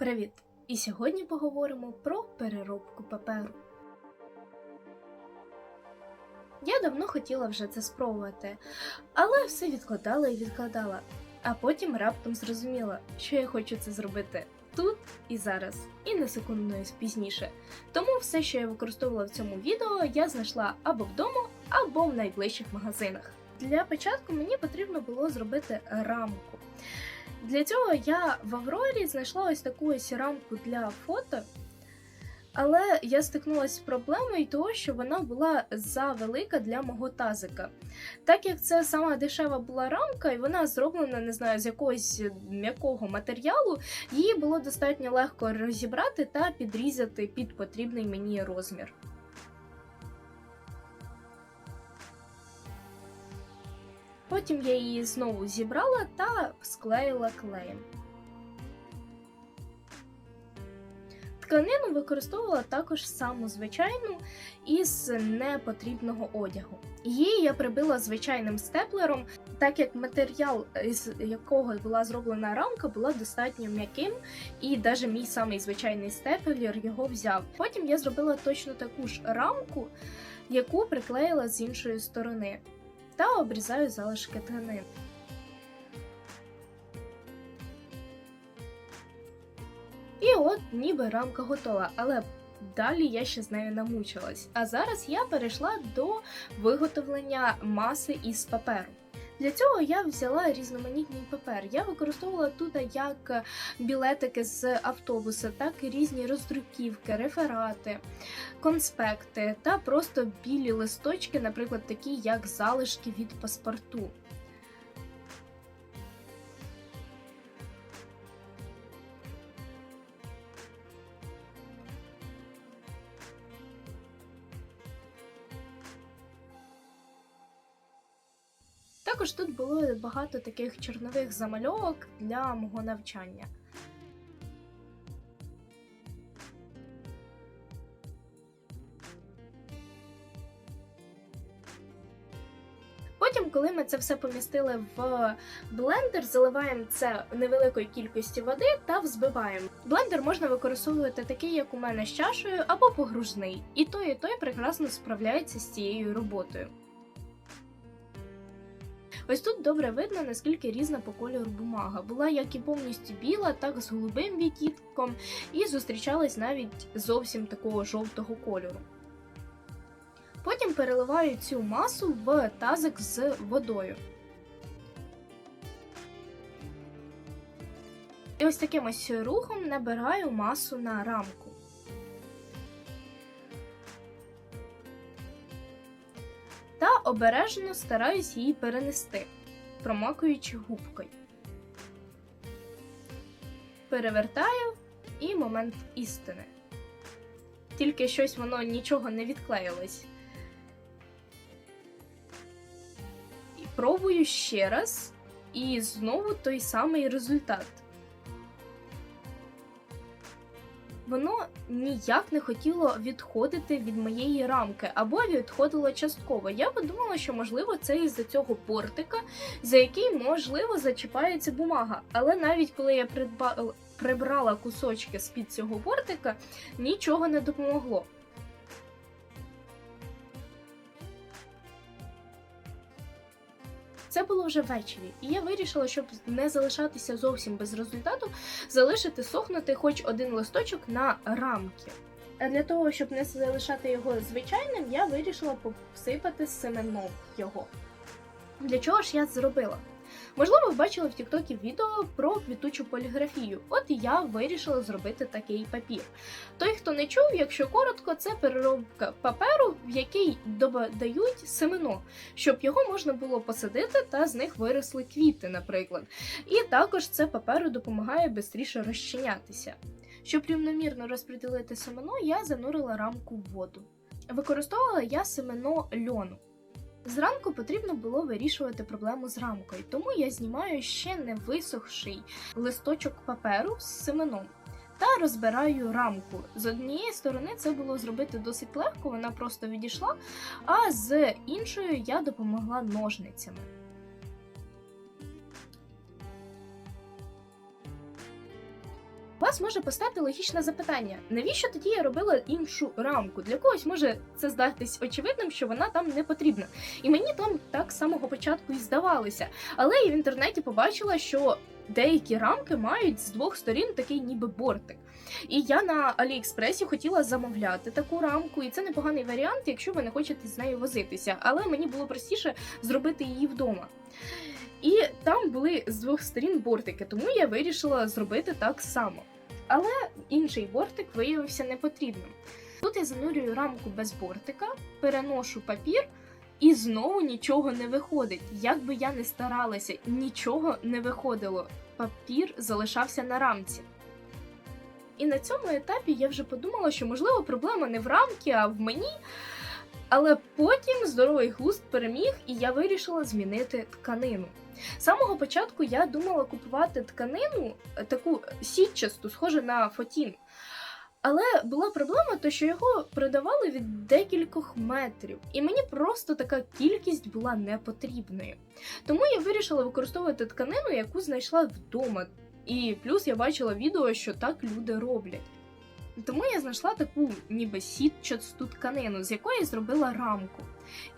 Привіт! І сьогодні поговоримо про переробку паперу. Я давно хотіла вже це спробувати, але все відкладала і відкладала. А потім раптом зрозуміла, що я хочу це зробити тут і зараз, і не секундою пізніше. Тому все, що я використовувала в цьому відео, я знайшла або вдома, або в найближчих магазинах. Для початку мені потрібно було зробити рамку. Для цього я в Аврорі знайшла ось таку ось рамку для фото. Але я стикнулася з проблемою того, що вона була завелика для мого тазика. Так як це сама дешева була рамка, і вона зроблена, не знаю, з якогось м'якого матеріалу, її було достатньо легко розібрати та підрізати під потрібний мені розмір. Потім я її знову зібрала та склеїла клеєм. Тканину використовувала також саму звичайну із непотрібного одягу. Її я прибила звичайним степлером, так як матеріал, із якого була зроблена рамка, була достатньо м'яким, і навіть мій самий звичайний степлер його взяв. Потім я зробила точно таку ж рамку, яку приклеїла з іншої сторони, та обрізаю залишки тканин. І от ніби рамка готова, але далі я ще з нею намучилась. А зараз я перейшла до виготовлення маси із паперу. Для цього я взяла різноманітний папер. Я використовувала тут як білетики з автобуса, так і різні роздруківки, реферати, конспекти та просто білі листочки, наприклад, такі як залишки від паспорту. Також тут було багато таких чорнових замальовок для мого навчання. Потім, коли ми це все помістили в блендер, заливаємо це невеликої кількості води та взбиваємо. Блендер можна використовувати такий, як у мене з чашею, або погружний. І той, і той прекрасно справляється з цією роботою. Ось тут добре видно, наскільки різна по кольору бумага. Була як і повністю біла, так з голубим відтінком, і зустрічалась навіть зовсім такого жовтого кольору. Потім переливаю цю масу в тазик з водою. І ось таким ось рухом набираю масу на рамку. Та обережно стараюсь її перенести, промакуючи губкою. Перевертаю і момент істини. Тільки щось воно нічого не відклеїлось. І пробую ще раз, і знову той самий результат. Воно ніяк не хотіло відходити від моєї рамки, або відходило частково. Я подумала, що можливо це із-за цього портика, за який можливо зачіпається бумага. Але навіть коли я придбала прибрала кусочки з-під цього бортика, нічого не допомогло. Це було вже ввечері, і я вирішила, щоб не залишатися зовсім без результату, залишити сохнути хоч один листочок на рамки. А для того, щоб не залишати його звичайним, я вирішила посипати семеном його. Для чого ж я зробила? Можливо, ви бачили в Тіктокі відео про квітучу поліграфію. От і я вирішила зробити такий папір. Той, хто не чув, якщо коротко, це переробка паперу, в який додають семено, щоб його можна було посадити та з них виросли квіти, наприклад. І також це паперу допомагає швидше розчинятися. Щоб рівномірно розподілити семено, я занурила рамку в воду. Використовувала я семено льону. Зранку потрібно було вирішувати проблему з рамкою, тому я знімаю ще не висохший листочок паперу з семеном та розбираю рамку. З однієї сторони це було зробити досить легко, вона просто відійшла, а з іншою я допомогла ножницями. Вас може постати логічне запитання: навіщо тоді я робила іншу рамку? Для когось може це здатись очевидним, що вона там не потрібна. І мені там так з самого початку і здавалося. Але я в інтернеті побачила, що деякі рамки мають з двох сторін такий ніби бортик. І я на Аліекспресі хотіла замовляти таку рамку, і це непоганий варіант, якщо ви не хочете з нею возитися. Але мені було простіше зробити її вдома. І там були з двох сторін бортики, тому я вирішила зробити так само. Але інший бортик виявився непотрібним. Тут я занурюю рамку без бортика, переношу папір, і знову нічого не виходить. Як би я не старалася, нічого не виходило. Папір залишався на рамці. І на цьому етапі я вже подумала, що можливо проблема не в рамці, а в мені. Але потім здоровий глузд переміг, і я вирішила змінити тканину. Самого початку я думала купувати тканину е, таку сітчасту, схожу на фотін. Але була проблема, то що його продавали від декількох метрів, і мені просто така кількість була не потрібною. Тому я вирішила використовувати тканину, яку знайшла вдома. І плюс я бачила відео, що так люди роблять. Тому я знайшла таку ніби сітчасту тканину, з якої зробила рамку.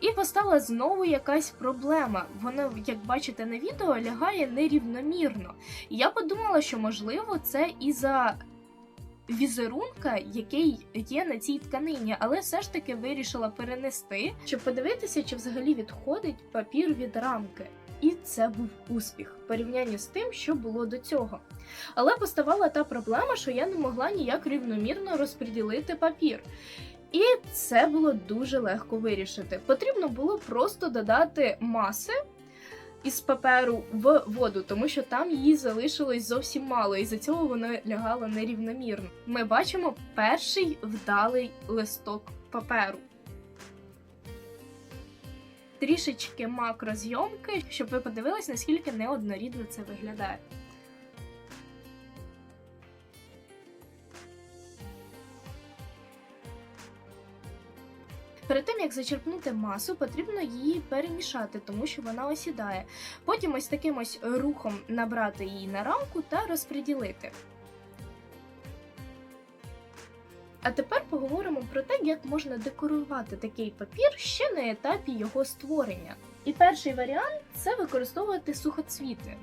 І постала знову якась проблема. Вона, як бачите на відео, лягає нерівномірно. І я подумала, що можливо це із-за візерунка, який є на цій тканині, але все ж таки вирішила перенести, щоб подивитися, чи взагалі відходить папір від рамки. І це був успіх в порівнянні з тим, що було до цього. Але поставала та проблема, що я не могла ніяк рівномірно розподілити папір. І це було дуже легко вирішити. Потрібно було просто додати маси із паперу в воду, тому що там її залишилось зовсім мало, і за цього воно лягало нерівномірно. Ми бачимо перший вдалий листок паперу. Трішечки макрозйомки, щоб ви подивились, наскільки неоднорідно це виглядає. Перед тим як зачерпнути масу, потрібно її перемішати, тому що вона осідає. Потім ось таким ось рухом набрати її на рамку та розподілити. А тепер поговоримо про те, як можна декорувати такий папір ще на етапі його створення. І перший варіант це використовувати сухоцвіти.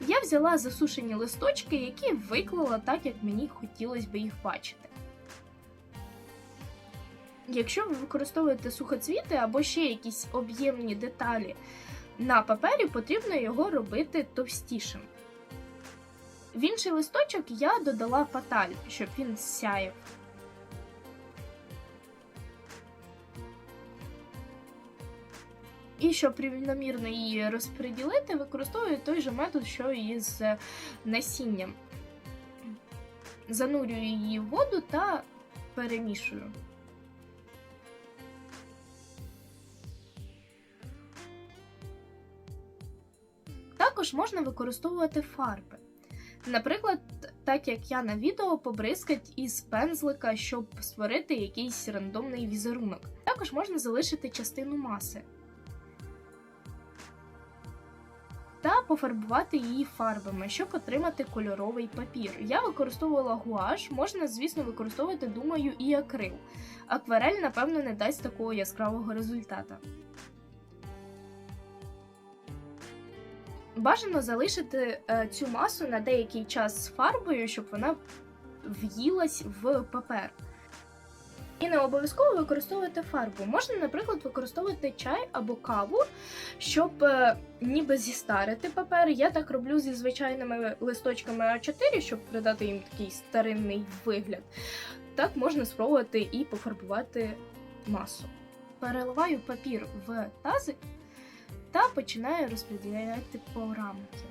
Я взяла засушені листочки, які виклала так, як мені хотілося б їх бачити. Якщо ви використовуєте сухоцвіти або ще якісь об'ємні деталі на папері, потрібно його робити товстішим. В інший листочок я додала паталь, щоб він сяяв. І щоб рівномірно її розподілити, використовую той же метод, що і з насінням. Занурюю її в воду та перемішую. Також можна використовувати фарби. Наприклад, так як я на відео побризкать із пензлика, щоб створити якийсь рандомний візерунок. Також можна залишити частину маси та пофарбувати її фарбами, щоб отримати кольоровий папір. Я використовувала гуаш, можна, звісно, використовувати, думаю, і акрил. Акварель, напевно, не дасть такого яскравого результата. Бажано залишити е, цю масу на деякий час з фарбою, щоб вона в'їлась в папер. І не обов'язково використовувати фарбу. Можна, наприклад, використовувати чай або каву, щоб е, ніби зістарити папер. Я так роблю зі звичайними листочками А4, щоб придати їм такий старинний вигляд. Так можна спробувати і пофарбувати масу. Переливаю папір в тазик та починаю розподіляти по рамки.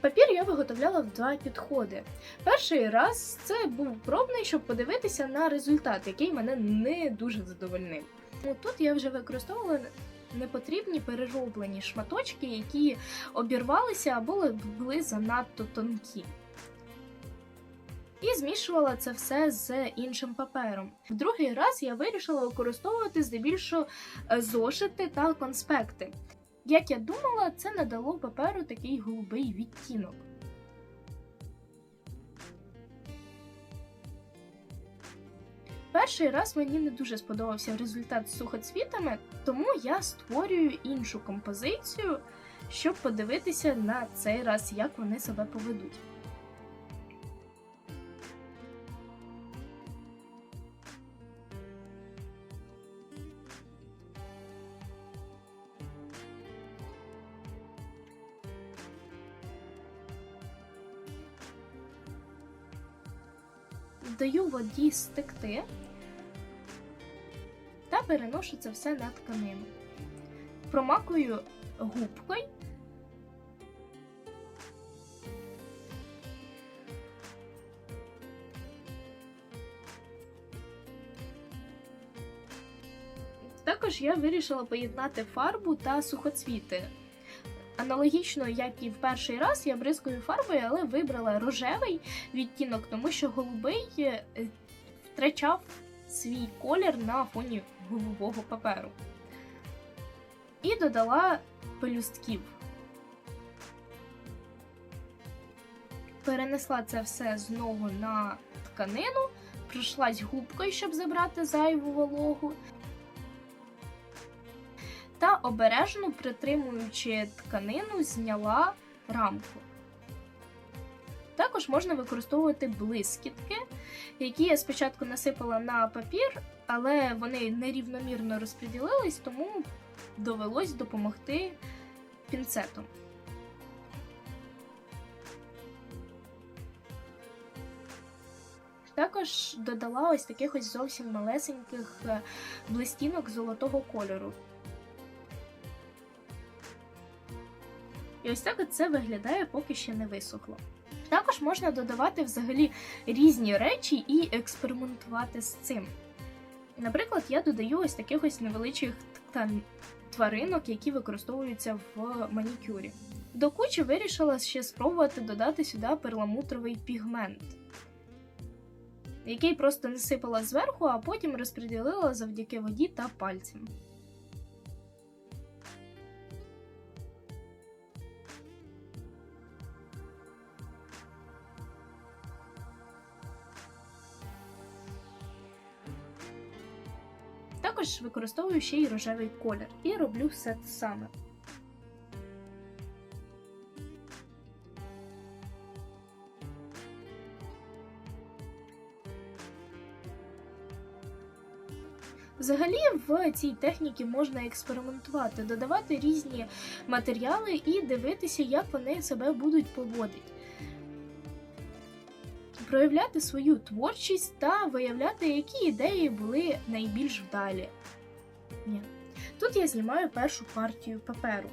Папір я виготовляла в два підходи. Перший раз це був пробний, щоб подивитися на результат, який мене не дуже задовольнив. Ну, Тут я вже використовувала непотрібні перероблені шматочки, які обірвалися або були занадто тонкі. І змішувала це все з іншим папером. В другий раз я вирішила використовувати здебільшого е, зошити та конспекти. Як я думала, це надало паперу такий голубий відтінок. Перший раз мені не дуже сподобався результат з сухоцвітами, тому я створюю іншу композицію, щоб подивитися на цей раз, як вони себе поведуть. Даю воді стекти та переношу це все на тканину. Промакую губкою. Також я вирішила поєднати фарбу та сухоцвіти. Аналогічно, як і в перший раз, я бризкою фарбою, але вибрала рожевий відтінок, тому що голубий е, втрачав свій колір на фоні голубого паперу. І додала пелюстків. Перенесла це все знову на тканину, пройшлась губкою, щоб забрати зайву вологу. Та обережно притримуючи тканину, зняла рамку. Також можна використовувати блискітки, які я спочатку насипала на папір, але вони нерівномірно розподілились, тому довелось допомогти пінцетом. Також додала ось таких ось зовсім малесеньких е, блистінок золотого кольору. І ось так це виглядає, поки ще не висохло. Також можна додавати взагалі різні речі і експериментувати з цим. Наприклад, я додаю ось таких ось невеличких тваринок, які використовуються в манікюрі. До кучі вирішила ще спробувати додати сюди перламутровий пігмент, який просто насипала зверху, а потім розподілила завдяки воді та пальцям. Також використовую ще й рожевий колір і роблю все те саме. Взагалі в цій техніці можна експериментувати, додавати різні матеріали і дивитися, як вони себе будуть поводити. Проявляти свою творчість та виявляти, які ідеї були найбільш вдалі. Ні. Тут я знімаю першу партію паперу.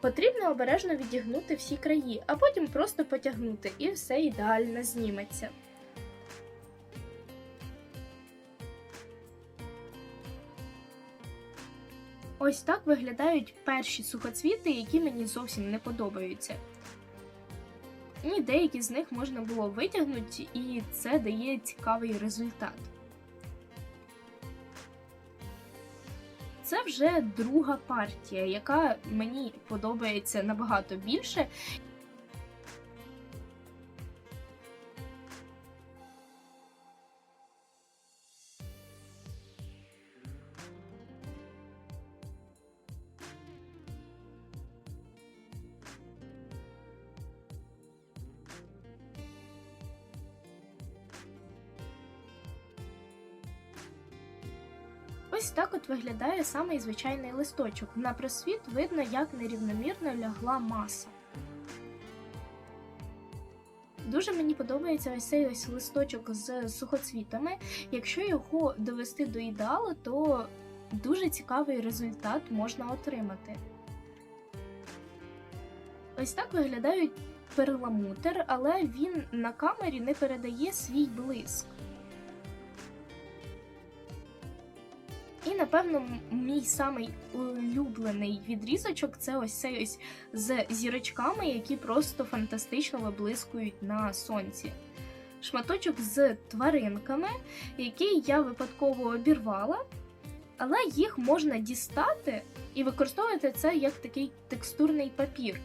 Потрібно обережно відігнути всі краї, а потім просто потягнути, і все ідеально зніметься. Ось так виглядають перші сухоцвіти, які мені зовсім не подобаються. І деякі з них можна було витягнути, і це дає цікавий результат. Це вже друга партія, яка мені подобається набагато більше. Виглядає самий звичайний листочок. На просвіт видно, як нерівномірно лягла маса. Дуже мені подобається ось цей ось листочок з сухоцвітами. Якщо його довести до ідеалу, то дуже цікавий результат можна отримати. Ось так виглядають перламутр, але він на камері не передає свій блиск. Напевно, мій самий улюблений відрізочок це ось цей ось з зірочками, які просто фантастично виблискують на сонці. шматочок з тваринками, який я випадково обірвала, але їх можна дістати і використовувати це як такий текстурний папір.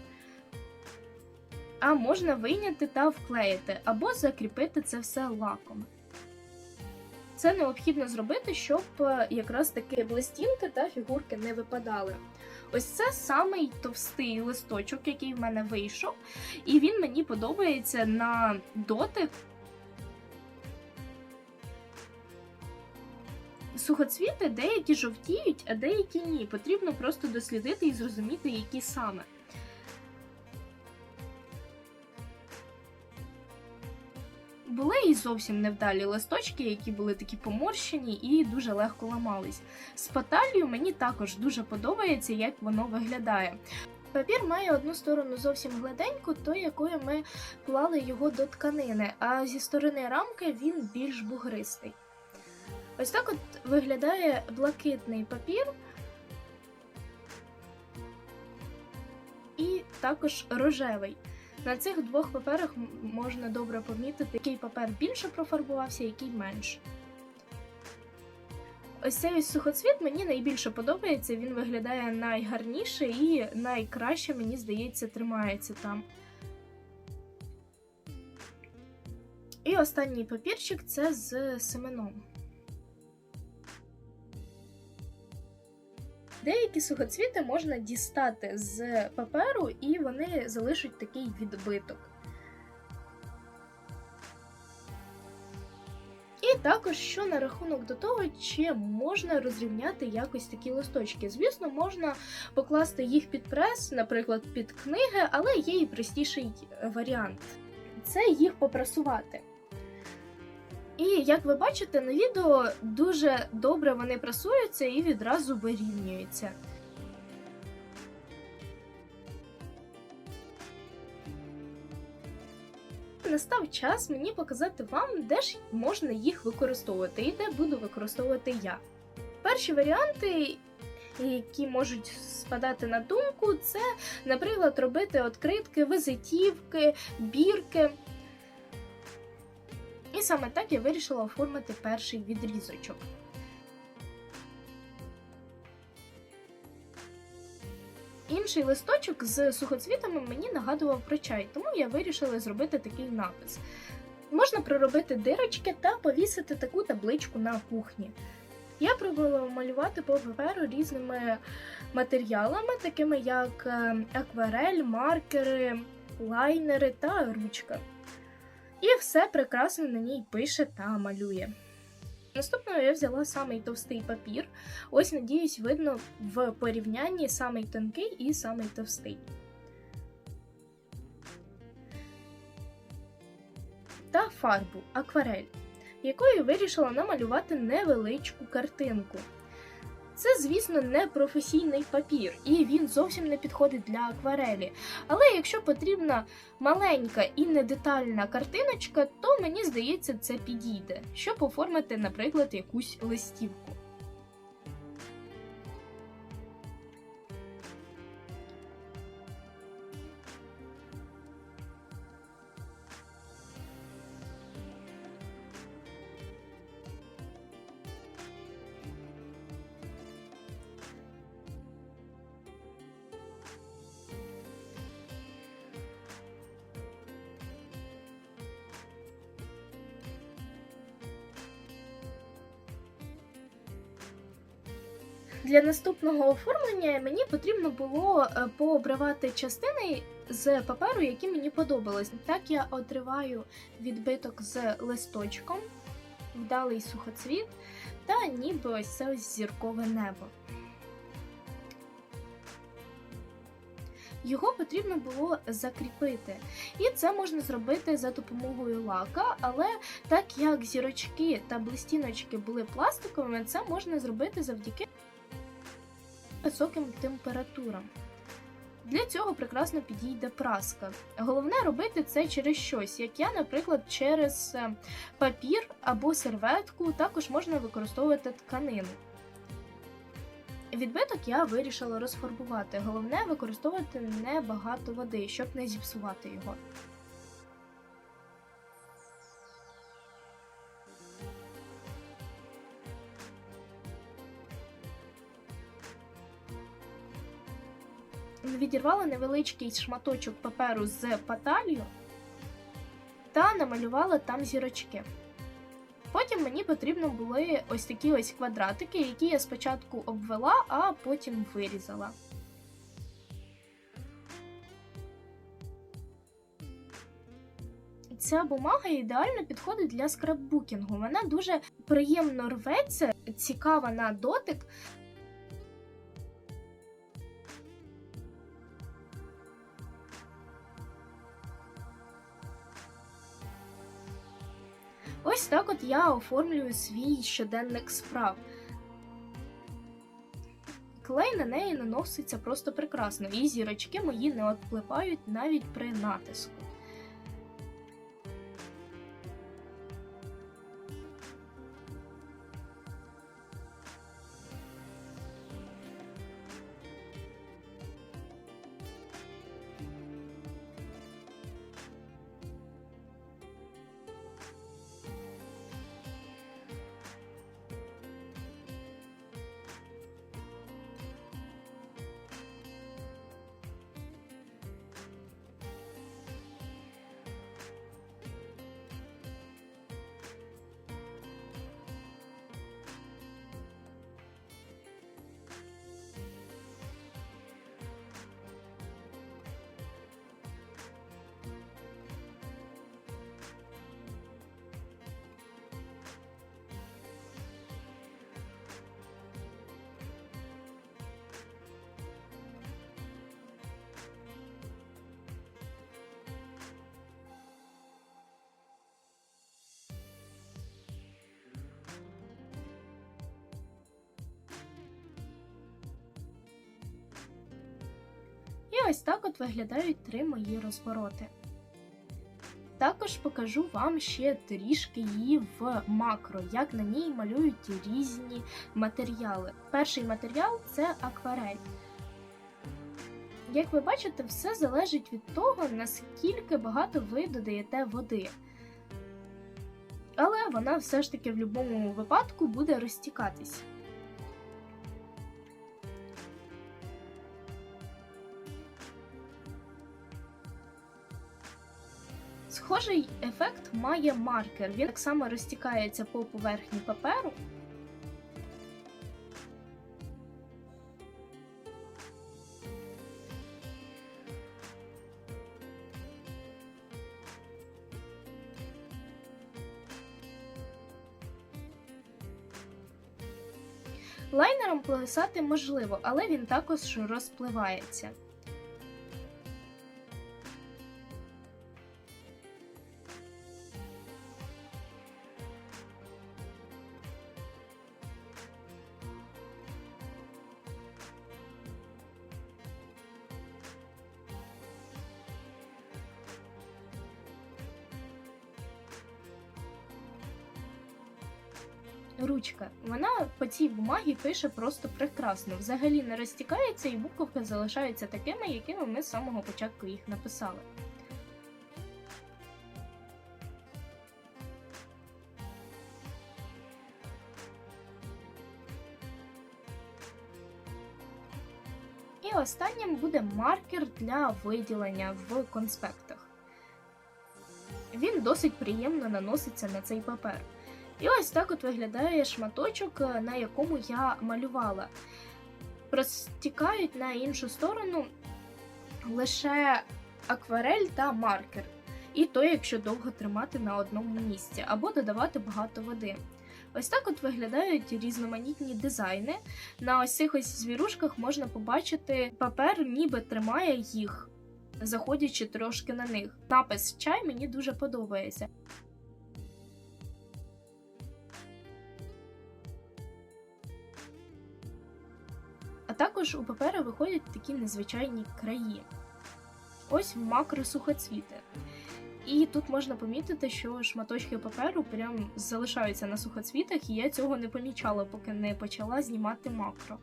А можна вийняти та вклеїти, або закріпити це все лаком. Це необхідно зробити, щоб е, якраз таки блистінки та фігурки не випадали. Ось це самий товстий листочок, який в мене вийшов, і він мені подобається на дотик. Сухоцвіти деякі жовтіють, а деякі ні. Потрібно просто дослідити і зрозуміти, які саме. Були і зовсім невдалі листочки, які були такі поморщені і дуже легко ламались. З паталію мені також дуже подобається, як воно виглядає. Папір має одну сторону зовсім гладеньку, то якою ми клали його до тканини, а зі сторони рамки він більш бугристий. Ось так от виглядає блакитний папір. І також рожевий. На цих двох паперах можна добре помітити, який папер більше профарбувався, який менше. Ось цей ось сухоцвіт мені найбільше подобається, він виглядає найгарніше і найкраще, мені здається, тримається там. І останній папірчик це з семеном. Деякі сухоцвіти можна дістати з паперу, і вони залишать такий відбиток. І також що на рахунок до того, чи можна розрівняти якось такі листочки. Звісно, можна покласти їх під прес, наприклад, під книги, але є і простіший варіант це їх попрасувати. І як ви бачите на відео, дуже добре вони прасуються і відразу вирівнюються. Настав час мені показати вам, де ж можна їх використовувати і де буду використовувати я. Перші варіанти, які можуть спадати на думку, це, наприклад, робити відкритки, визитівки, бірки. І саме так я вирішила оформити перший відрізочок. Інший листочок з сухоцвітами мені нагадував про чай, тому я вирішила зробити такий напис. Можна проробити дирочки та повісити таку табличку на кухні. Я пробувала малювати по паперу різними матеріалами, такими як е, акварель, маркери, лайнери та ручка. І все прекрасно на ній пише та малює. Наступною я взяла самий товстий папір. Ось, надіюсь, видно в порівнянні самий тонкий і самий товстий. Та фарбу акварель, якою вирішила намалювати невеличку картинку. Це, звісно, не професійний папір, і він зовсім не підходить для акварелі. Але якщо потрібна маленька і недетальна картиночка, то мені здається, це підійде, щоб оформити, наприклад, якусь листівку. Для наступного оформлення мені потрібно було е, пообривати частини з паперу, які мені подобались. Так я отриваю відбиток з листочком, вдалий сухоцвіт та ніби ось це ось зіркове небо. Його потрібно було закріпити, і це можна зробити за допомогою лака, але так як зірочки та блистіночки були пластиковими, це можна зробити завдяки високим температурам. Для цього прекрасно підійде праска. Головне робити це через щось, як я, наприклад, через е, папір або серветку, також можна використовувати тканину. Відбиток я вирішила розфарбувати. Головне використовувати небагато води, щоб не зіпсувати його. Відірвала невеличкий шматочок паперу з паталью та намалювала там зірочки. Потім мені потрібно були ось такі ось квадратики, які я спочатку обвела, а потім вирізала. Ця бумага ідеально підходить для скраббукінгу. Вона дуже приємно рветься, цікава на дотик. Ось так от я оформлюю свій щоденник справ. Клей на неї наноситься просто прекрасно, і зірочки мої не отплипають навіть при натиску. Ось так от виглядають три мої розвороти. Також покажу вам ще трішки її в макро, як на ній малюють різні матеріали. Перший матеріал це акварель. Як ви бачите, все залежить від того, наскільки багато ви додаєте води. Але вона все ж таки в будь-якому випадку буде розтікатись. Схожий ефект має маркер. Він так само розтікається по поверхні паперу. Лайнером писати можливо, але він також розпливається. Ручка. Вона по цій бумагі пише просто прекрасно. Взагалі не розтікається і буковки залишаються такими, якими ми з самого початку їх написали. І останнім буде маркер для виділення в конспектах. Він досить приємно наноситься на цей папер. І ось так от виглядає шматочок, е, на якому я малювала. Простікають на іншу сторону лише акварель та маркер. І то, якщо довго тримати на одному місці, або додавати багато води. Ось так от виглядають різноманітні дизайни. На ось цих ось звірушках можна побачити папер, ніби тримає їх, заходячи трошки на них. Напис чай мені дуже подобається. Також у папера виходять такі незвичайні краї. Ось макросухоцвіти. І тут можна помітити, що шматочки паперу прям залишаються на сухоцвітах, і я цього не помічала, поки не почала знімати макро.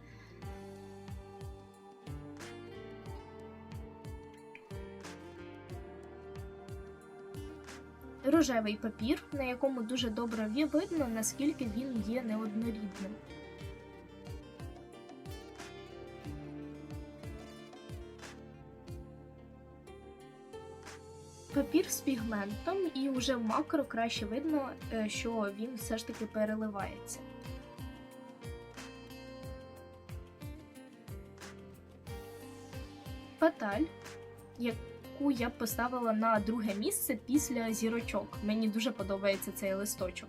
Рожевий папір, на якому дуже добре видно, наскільки він є неоднорідним. Папір з пігментом, і вже в макро краще видно, е, що він все ж таки переливається. Паталь, яку я поставила на друге місце після зірочок. Мені дуже подобається цей листочок.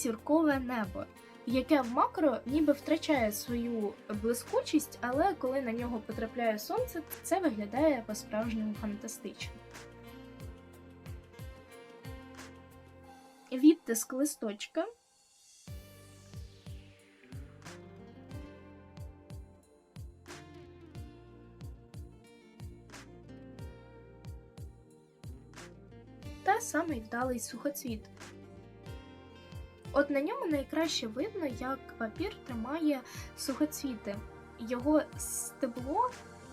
Зіркове небо, яке в макро ніби втрачає свою блискучість, але коли на нього потрапляє сонце, це виглядає по-справжньому фантастично. Відтиск листочка. Та самий вдалий сухоцвіт. От на ньому найкраще видно, як папір тримає сухоцвіти. Його стебло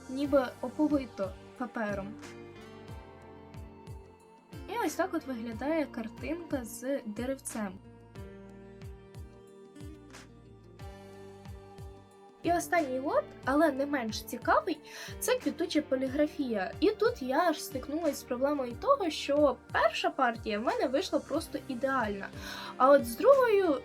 ніби оповито папером. І ось так от виглядає картинка з деревцем. І останній лот, але не менш цікавий, це квітуча поліграфія. І тут я аж стикнулася з проблемою того, що перша партія в мене вийшла просто ідеальна. А от з другою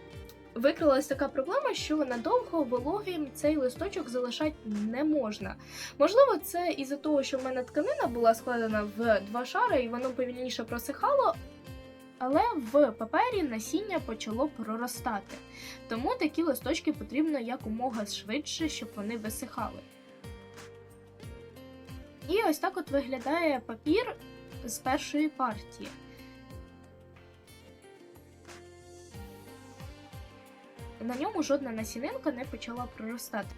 викрилась така проблема, що надовго вологим цей листочок залишати не можна. Можливо, це із-за того, що в мене тканина була складена в два шари і воно повільніше просихало. Але в папері насіння почало проростати, тому такі листочки потрібно якомога швидше, щоб вони висихали. І ось так от виглядає папір з першої партії. На ньому жодна насінинка не почала проростати.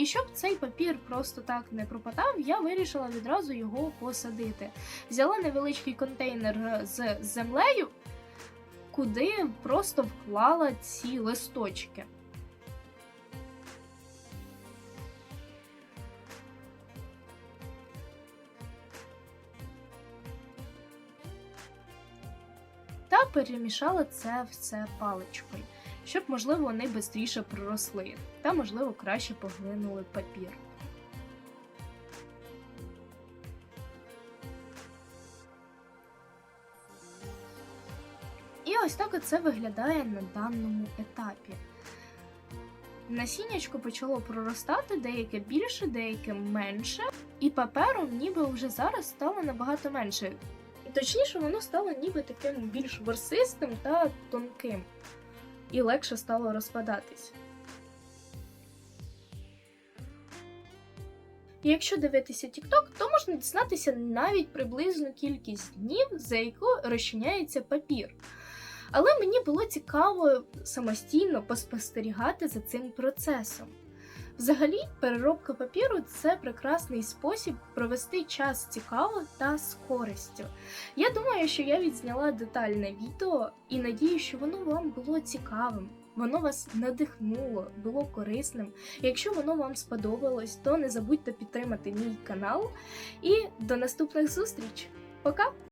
І щоб цей папір просто так не пропадав, я вирішила відразу його посадити. Взяла невеличкий контейнер з землею, куди просто вклала ці листочки. Та перемішала це все паличкою, щоб, можливо, вони швидше проросли, та, можливо, краще поглинули папір. І ось так оце виглядає на даному етапі. Насіннячко почало проростати, деяке більше, деяке менше, і папером ніби вже зараз стало набагато менше. Точніше, воно стало ніби таким більш ворсистим та тонким, і легше стало розпадатись. Якщо дивитися TikTok, то можна дізнатися навіть приблизну кількість днів, за яку розчиняється папір. Але мені було цікаво самостійно поспостерігати за цим процесом. Взагалі, переробка папіру це прекрасний спосіб провести час цікаво та з користю. Я думаю, що я відзняла детальне відео і надію, що воно вам було цікавим. Воно вас надихнуло, було корисним. Якщо воно вам сподобалось, то не забудьте підтримати мій канал. І до наступних зустріч! Пока!